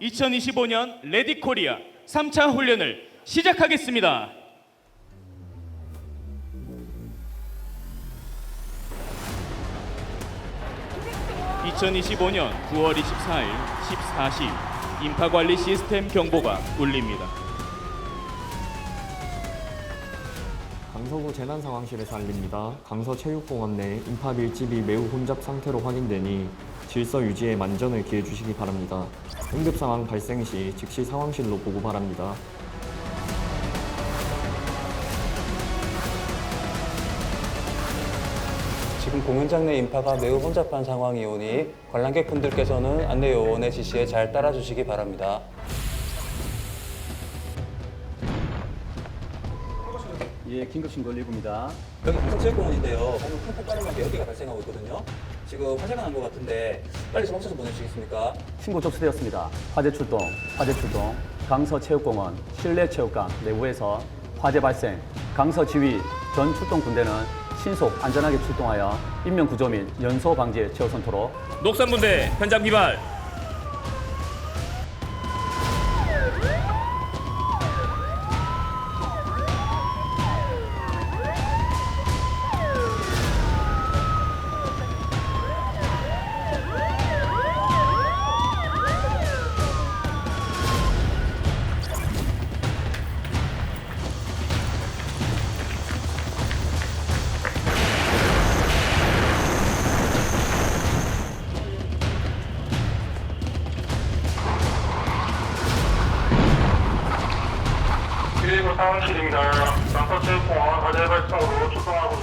2025년 레디 코리아 3차 훈련을 시작하겠습니다. (2025년 9월 24일 14시) 인파관리 시스템 경보가 울립니다. 강서구 재난상황실에서 알립니다. 강서체육공원 내 인파 밀집이 매우 혼잡 상태로 확인되니 질서 유지에 만전을 기해 주시기 바랍니다. 응급 상황 발생 시 즉시 상황실로 보고 바랍니다. 지금 공연장 내 인파가 매우 혼잡한 상황이 오니 관람객분들께서는 안내 요원의 지시에 잘 따라주시기 바랍니다. 예, 긴급 신고 119입니다. 여기 강서체육공원인데요. 방금 큰 폭발음과 열기가 발생하고 있거든요. 지금 화재가 난 것 같은데 빨리 좀 멈춰서 보내주시겠습니까? 신고 접수되었습니다. 화재 출동, 화재 출동. 강서체육공원 실내 체육관 내부에서 화재 발생. 강서 지휘 전 출동 군대는 신속 안전하게 출동하여 인명 구조 및 연소 방지에 최우선토록 녹산분대 현장 비발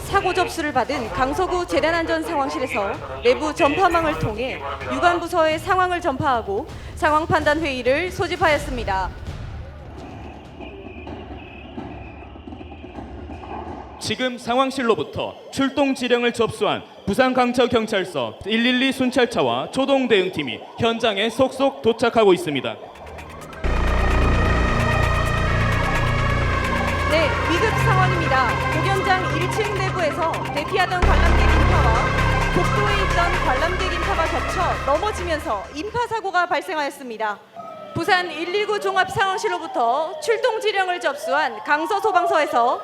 사고 접수를 받은 강서구 재난안전상황실에서 내부 전파망을 통해 유관 부서의 상황을 전파하고 상황 판단 회의를 소집하였습니다. 지금 상황실로부터 출동 지령을 접수한 부산강처경찰서 112 순찰차와 초동 대응팀이 현장에 속속 도착하고 있습니다. 네, 위급 상황입니다. 공연장 1층 내부에서 대피하던 관람객 인파와 복도에 있던 관람객 인파가 겹쳐 넘어지면서 인파 사고가 발생하였습니다. 부산 119 종합 상황실로부터 출동 지령을 접수한 강서 소방서에서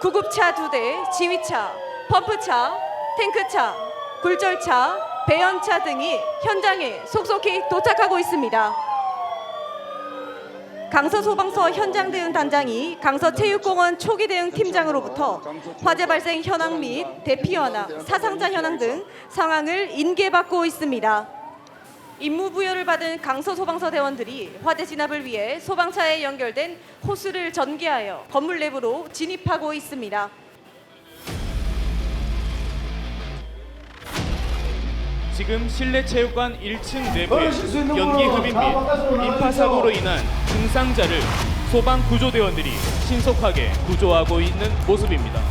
구급차 두 대, 지휘차, 펌프차, 탱크차, 굴절차, 배연차 등이 현장에 속속히 도착하고 있습니다. 강서 소방서 현장 대응 단장이 강서 체육공원 초기 대응 팀장으로부터 화재 발생 현황 및 대피 현황, 사상자 현황 등 상황을 인계받고 있습니다. 임무 부여를 받은 강서 소방서 대원들이 화재 진압을 위해 소방차에 연결된 호스를 전개하여 건물 내부로 진입하고 있습니다. 지금 실내 체육관 1층 내부에 연기 흡입 및 인파 사고로 인한 중상자를 소방 구조대원들이 신속하게 구조하고 있는 모습입니다.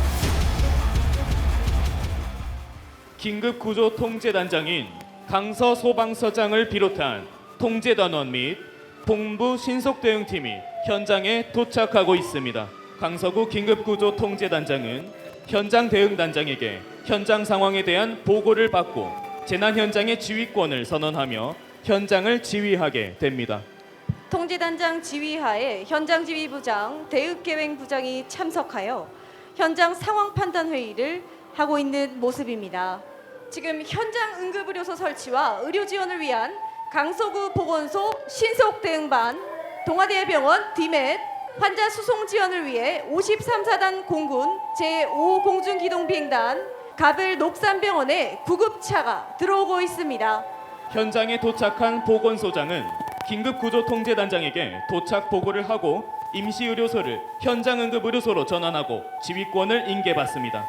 긴급 구조 통제단장인 강서 소방서장을 비롯한 통제단원 및 본부 신속 대응팀이 현장에 도착하고 있습니다. 강서구 긴급구조 통제단장은 현장 대응단장에게 현장 상황에 대한 보고를 받고 재난 현장의 지휘권을 선언하며 현장을 지휘하게 됩니다. 통제단장 지휘하에 현장 지휘부장, 대응계획부장이 참석하여 현장 상황 판단 회의를 하고 있는 모습입니다. 지금 현장 응급의료소 설치와 의료 지원을 위한 강서구 보건소 신속 대응반, 동아대병원 디멧 환자 수송 지원을 위해 53사단 공군 제5 공중기동 비행단 가벨 녹산병원에 구급차가 들어오고 있습니다. 현장에 도착한 보건소장은 긴급 구조 통제단장에게 도착 보고를 하고 임시 의료소를 현장 응급 의료소로 전환하고 지휘권을 인계받습니다.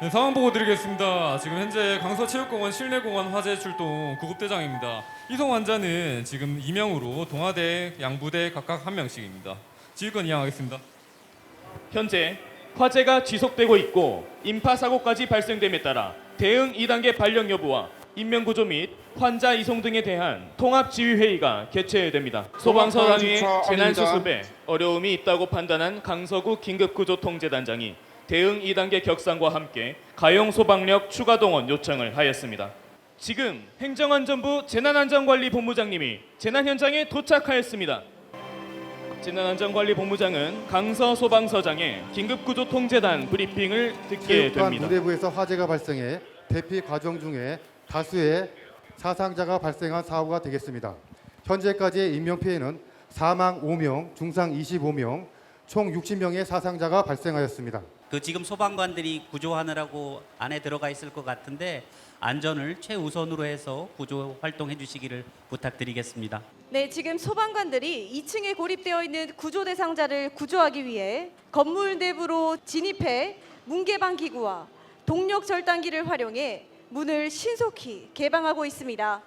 네, 상황 보고 드리겠습니다. 지금 현재 강서체육공원 실내공원 화재 출동 구급대장입니다. 이송 환자는 지금 2명으로 동아대, 양부대 각각 한 명씩입니다. 지휘권 이양하겠습니다. 현재 화재가 지속되고 있고 인파 사고까지 발생됨에 따라 대응 2단계 발령 여부와 인명구조 및 환자 이송 등에 대한 통합 지휘 회의가 개최됩니다. 소방서 단위의 재난 수습에 어려움이 있다고 판단한 강서구 긴급구조통제단장이 대응 2단계 격상과 함께 가용 소방력 추가 동원 요청을 하였습니다. 지금 행정안전부 재난안전관리본부장님이 재난 현장에 도착하였습니다. 재난안전관리본부장은 강서 소방서장의 긴급구조통제단 브리핑을 듣게 체육관 됩니다. 무대부에서 화재가 발생해 대피 과정 중에 다수의 사상자가 발생한 사고가 되겠습니다. 현재까지의 인명 피해는 사망 5명, 중상 25명, 총 60명의 사상자가 발생하였습니다. 그 지금 소방관들이 구조하느라고 안에 들어가 있을 것 같은데 안전을 최우선으로 해서 구조 활동해 주시기를 부탁드리겠습니다. 네, 지금 소방관들이 2층에 고립되어 있는 구조 대상자를 구조하기 위해 건물 내부로 진입해 문개방 기구와 동력 절단기를 활용해 문을 신속히 개방하고 있습니다.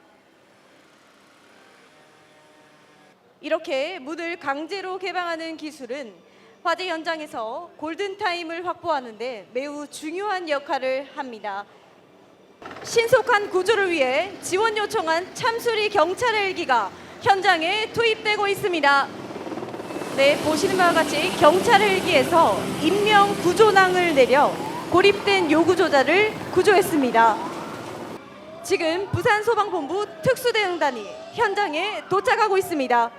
이렇게 문을 강제로 개방하는 기술은 화재 현장에서 골든타임을 확보하는데 매우 중요한 역할을 합니다. 신속한 구조를 위해 지원 요청한 참수리 경찰 헬기가 현장에 투입되고 있습니다. 네, 보시는 바와 같이 경찰 헬기에서 인명 구조낭을 내려 고립된 요구조자를 구조했습니다. 지금 부산소방본부 특수대응단이 현장에 도착하고 있습니다.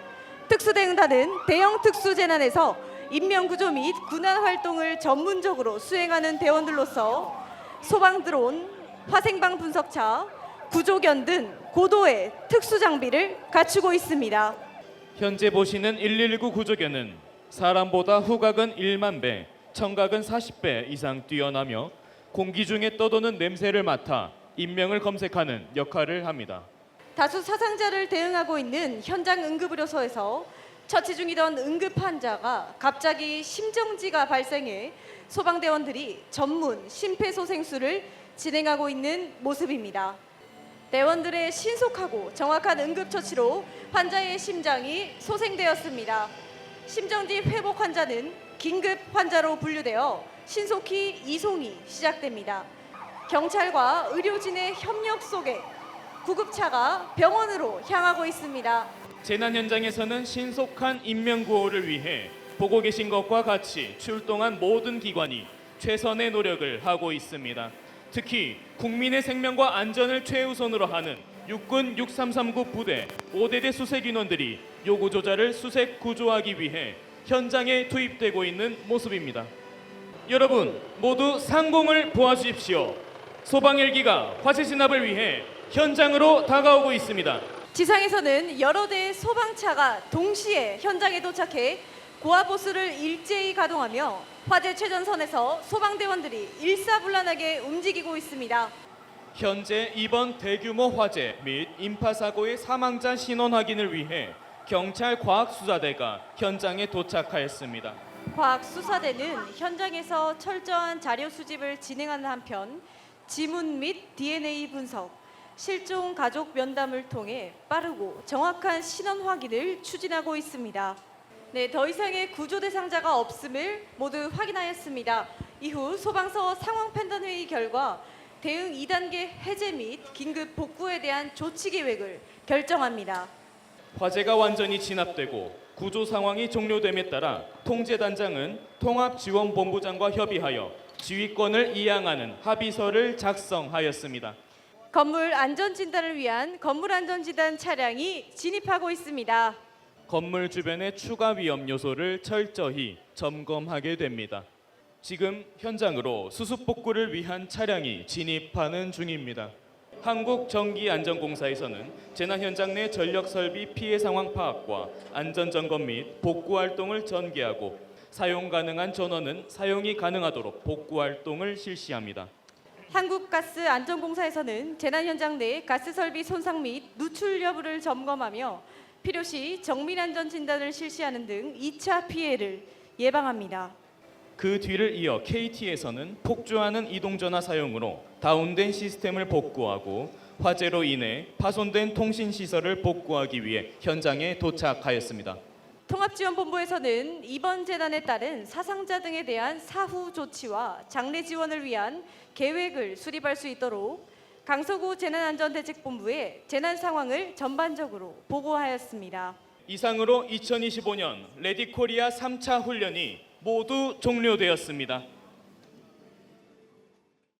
특수대응단은 대형 특수재난에서 인명구조 및 군안 활동을 전문적으로 수행하는 대원들로서 소방 드론, 화생방 분석차, 구조견 등 고도의 특수 장비를 갖추고 있습니다. 현재 보시는 119 구조견은 사람보다 후각은 1만 배, 청각은 40배 이상 뛰어나며 공기 중에 떠도는 냄새를 맡아 인명을 검색하는 역할을 합니다. 다수 사상자를 대응하고 있는 현장 응급의료소에서 처치 중이던 응급 환자가 갑자기 심정지가 발생해 소방대원들이 전문 심폐소생술을 진행하고 있는 모습입니다. 대원들의 신속하고 정확한 응급처치로 환자의 심장이 소생되었습니다. 심정지 회복 환자는 긴급 환자로 분류되어 신속히 이송이 시작됩니다. 경찰과 의료진의 협력 속에 구급차가 병원으로 향하고 있습니다. 재난 현장에서는 신속한 인명 구호를 위해 보고 계신 것과 같이 출동한 모든 기관이 최선의 노력을 하고 있습니다. 특히 국민의 생명과 안전을 최우선으로 하는 육군 6339 부대 5대대 수색 인원들이 요구조자를 수색 구조하기 위해 현장에 투입되고 있는 모습입니다. 여러분 모두 상공을 보아주십시오. 소방 헬기가 화재 진압을 위해 현장으로 다가오고 있습니다. 지상에서는 여러 대의 소방차가 동시에 현장에 도착해 고압호스를 일제히 가동하며 화재 최전선에서 소방대원들이 일사불란하게 움직이고 있습니다. 현재 이번 대규모 화재 및 인파 사고의 사망자 신원 확인을 위해 경찰 과학수사대가 현장에 도착하였습니다. 과학수사대는 현장에서 철저한 자료 수집을 진행하는 한편 지문 및 DNA 분석, 실종 가족 면담을 통해 빠르고 정확한 신원 확인을 추진하고 있습니다. 네, 더 이상의 구조 대상자가 없음을 모두 확인하였습니다. 이후 소방서 상황 판단 회의 결과 대응 2단계 해제 및 긴급 복구에 대한 조치 계획을 결정합니다. 화재가 완전히 진압되고 구조 상황이 종료됨에 따라 통제단장은 통합지원본부장과 협의하여 지휘권을 이양하는 합의서를 작성하였습니다. 건물 안전 진단을 위한 건물 안전 진단 차량이 진입하고 있습니다. 건물 주변의 추가 위험 요소를 철저히 점검하게 됩니다. 지금 현장으로 수습 복구를 위한 차량이 진입하는 중입니다. 한국전기안전공사에서는 재난 현장 내 전력 설비 피해 상황 파악과 안전 점검 및 복구 활동을 전개하고 사용 가능한 전원은 사용이 가능하도록 복구 활동을 실시합니다. 한국가스안전공사에서는 재난 현장 내 가스 설비 손상 및 누출 여부를 점검하며 필요시 정밀 안전 진단을 실시하는 등 2차 피해를 예방합니다. 그 뒤를 이어 KT에서는 폭주하는 이동전화 사용으로 다운된 시스템을 복구하고 화재로 인해 파손된 통신 시설을 복구하기 위해 현장에 도착하였습니다. 통합지원본부에서는 이번 재난에 따른 사상자 등에 대한 사후 조치와 장례 지원을 위한 계획을 수립할 수 있도록 강서구 재난안전대책본부에 재난 상황을 전반적으로 보고하였습니다. 이상으로 2025년 레디코리아 3차 훈련이 모두 종료되었습니다.